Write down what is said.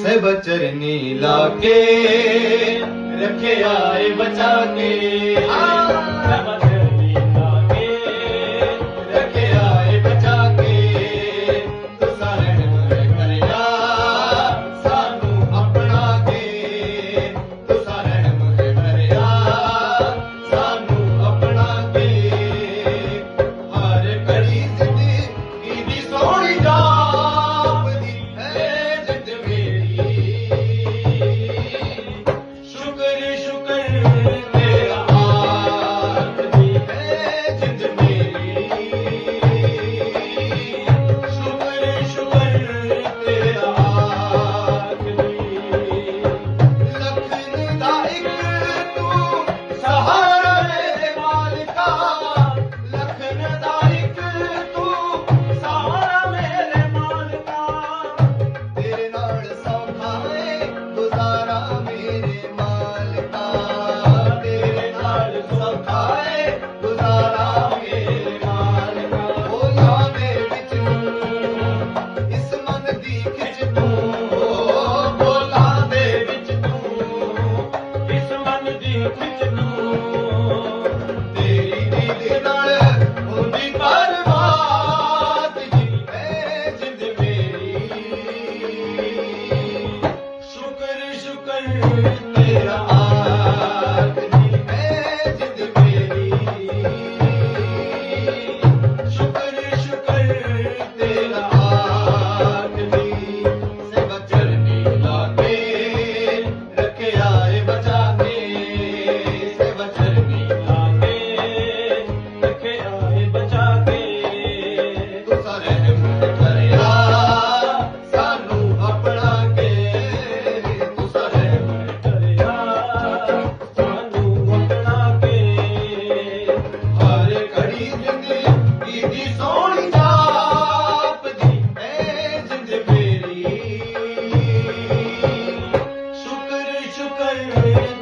सब चरनी लाके रखे आए बचा के। ਵਿੱਚ ਤੂੰ। ਇਸ ਮਨ ਦੀ ਖਿੱਚ ਤੂੰ Hare